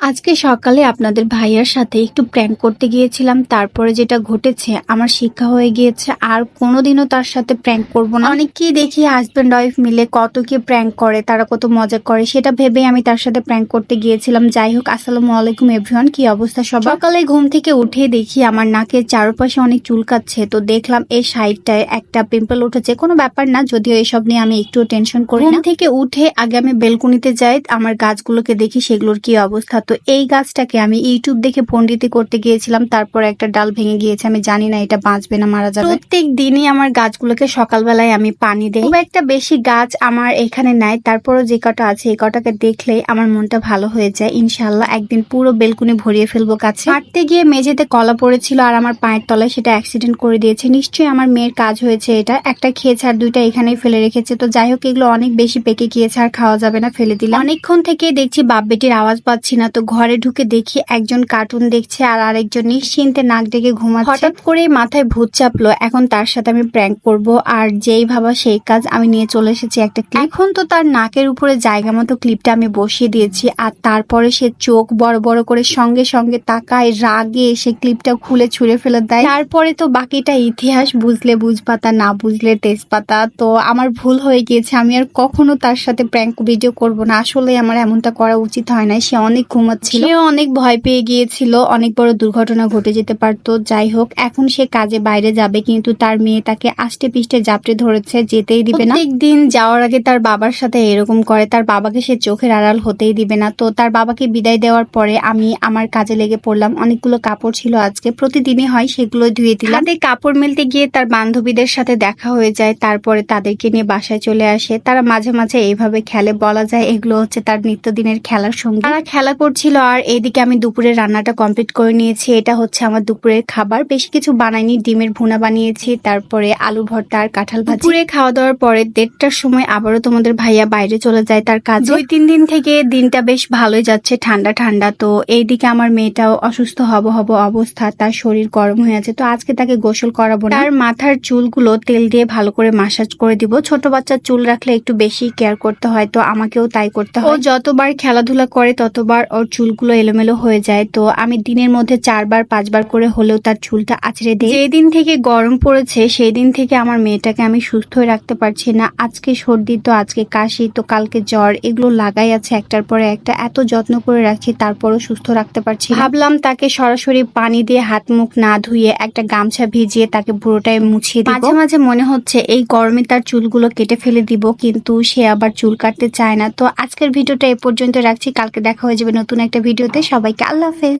আজকে সকালে আপনাদের ভাইয়ার সাথে একটু প্র্যাঙ্ক করতে গিয়েছিলাম তারপরে যেটা ঘটেছে আমার শিক্ষা হয়ে গিয়েছে আর কোনোদিনও তার সাথে প্র্যাঙ্ক করব না। অনেককেই দেখি হাজব্যান্ড ওয়াইফ মিলে কত কি প্র্যাঙ্ক করে তারা কত মজা করে সেটা ভেবে আমি তার সাথে প্র্যাঙ্ক করতে গিয়েছিলাম। যাই হোক আসসালামু আলাইকুম এভরিওয়ান কি অবস্থা সবার? সকালে ঘুম থেকে উঠে দেখি আমার নাকের চারপাশে অনেক চুলকাচ্ছে তো দেখলাম এই সাইডটায় একটা পিম্পল উঠেছে। কোনো ব্যাপার না যদিও এসব নিয়ে আমি একটু টেনশন করি ঘুম থেকে উঠে আগে আমি বেলকুনিতে যাই আমার গাছগুলোকে দেখি সেগুলোর কি অবস্থা। তো এই গাছটাকে আমি ইউটিউব দেখে পন্ডিতি করতে গিয়েছিলাম, তারপর একটা ডাল ভেঙে গিয়েছে, আমি জানি না এটা বাঁচবে না মারা যাবে। প্রত্যেক দিনই আমার গাছগুলোকে সকালবেলায় আমি পানি দেই। খুব একটা বেশি গাছ আমার এখানে নাই, তারপরও যে কটা আছে এই কটাকে দেখলেই আমার মনটা ভালো হয়ে যায়। ইনশাল্লাহ একদিন পুরো বেলকুনি ভরিয়ে ফেলব গাছে। হাঁটতে গিয়ে মেঝেতে কলা পড়েছিল আর আমার পায়ের তলায় সেটা অ্যাক্সিডেন্ট করে দিয়েছে। নিশ্চয়ই আমার মেয়ের কাজ হয়েছে এটা। একটা খেয়েছে আর দুইটা এখানেই ফেলে রেখেছে। তো যাই হোক, এগুলো অনেক বেশি পেকে গিয়েছে, আর খাওয়া যাবে না, ফেলে দিলাম। অনেকক্ষণ থেকে দেখছি বাপ বেটির আওয়াজ পাচ্ছি না। তো ঘরে ঢুকে দেখি একজন কার্টুন দেখছে আর আরেকজন নিশ্চিন্তে নাক ডেকে ঘুমাচ্ছে। হঠাৎ করে মাথায় ভূত চাপলো। এখন তার সাথে আমি প্র্যাঙ্ক করব আর যেই ভাবা সেই কাজ আমি নিয়ে চলে এসেছি একটা ক্লিপ এখন তো তার নাকের উপরে জায়গা মতো ক্লিপটা আমি বসিয়ে দিয়েছি আর তারপরে সে চোখ বড় বড় করে সঙ্গে সঙ্গে তাকায়, রাগে সে ক্লিপটা খুলে ছুঁড়ে ফেলে দেয়। তারপরে তো বাকিটা ইতিহাস বুঝলে বুঝপাতা, না বুঝলে তেজপাতা। তো আমার ভুল হয়ে গিয়েছে। আমি আর কখনো তার সাথে প্র্যাঙ্ক ভিডিও করব না। আসলে আমার এমনটা করা উচিত হয় না সে অনেক ঘুমাচ্ছিল। সেও অনেক ভয় পেয়ে গিয়েছিল অনেক বড় দুর্ঘটনা ঘটে যেতে পারতো। যাই হোক এখন সে কাজে বাইরে যাবে কিন্তু তার মেয়ে তাকে আষ্টে পিষ্টে জাপটে ধরেছে যেতেই দিবে না। দিন যাওয়ার আগে তার বাবার সাথে এরকম করে তার বাবাকে সে চোখের আড়াল হতেই দিবে না। তো তার বাবাকে বিদায় দেওয়ার পরে আমি আমার কাজে লেগে পড়লাম। অনেকগুলো কাপড় ছিল আজকে প্রতিদিনই হয় সেগুলো ধুয়ে দিলাম। হাতে কাপড় মেলতে গিয়ে তার বান্ধবীদের সাথে দেখা হয়ে যায় তারপরে তাদেরকে নিয়ে বাসায় চলে আসে। তারা মাঝে মাঝে এইভাবে খেলে বলা যায় এগুলো হচ্ছে তার নিত্যদিনের খেলার সঙ্গে। তারা খেলা করছিল আর এইদিকে আমি দুপুরের রান্নাটা কমপ্লিট করে নিয়েছি। এটা হচ্ছে আমার দুপুরের খাবার। বেশি কিছু বানাইনি ডিমের ভুনা বানিয়েছি তারপরে আলু ভর্তা আর কাঁঠাল ভাজি। দুপুরে খাওয়া দাওয়ার পরে দেড়টার সময় আবারও তোমাদের ভাইয়া বাইরে চলে যায় তার কাজ। দুই তিন দিন থেকে দিনটা বেশ ভালোই যাচ্ছে ঠান্ডা ঠান্ডা। তো এইদিকে আমার মেয়েটাও অসুস্থ হব হব অবস্থা। তার শরীর গরম হয়ে আছে তো আজকে তাকে গোসল করাবো না। তার মাথার চুলগুলো তেল দিয়ে ভালো করে মাসাজ করে দিব। ছোট বাচ্চার চুল রাখলে একটু বেশি কেয়ার করতে হয় তো আমাকেও তাই করতে হয়। ও যতবার খেলাধুলা করে ততবার ওর চুলগুলো এলোমেলো হয়ে যায়। তো আমি দিনের মধ্যে চারবার, পাঁচবার করে হলেও তার চুলটা আছড়ে দিই। যেদিন থেকে গরম পড়েছে সেই দিন থেকে আমার মেয়েটাকে আমি সুস্থ হয়ে রাখতে পারছি না। আজকে সর্দি, তো আজকে কাশি, তো কালকে জ্বর, এগুলো লাগাই আছে একটার পরে একটা। এত যত্ন করে রাখছি, তারপরও সুস্থ রাখতে পারছি ভাবলাম তাকে সরাসরি পানি দিয়ে হাত মুখ না ধুয়ে একটা গামছা ভিজিয়ে তাকে পুরোটাই মুছিয়ে দিব। মাঝে মাঝে মনে হচ্ছে এই গরমে তার চুলগুলো কেটে ফেলে দিব, কিন্তু সে আবার চুল কাটতে চায় না। তো আজকের ভিডিওটা এ পর্যন্ত রাখছি। কালকে দেখা হয়ে যাবে নতুন একটা ভিডিওতে সবাইকে আল্লাহ হাফেজ।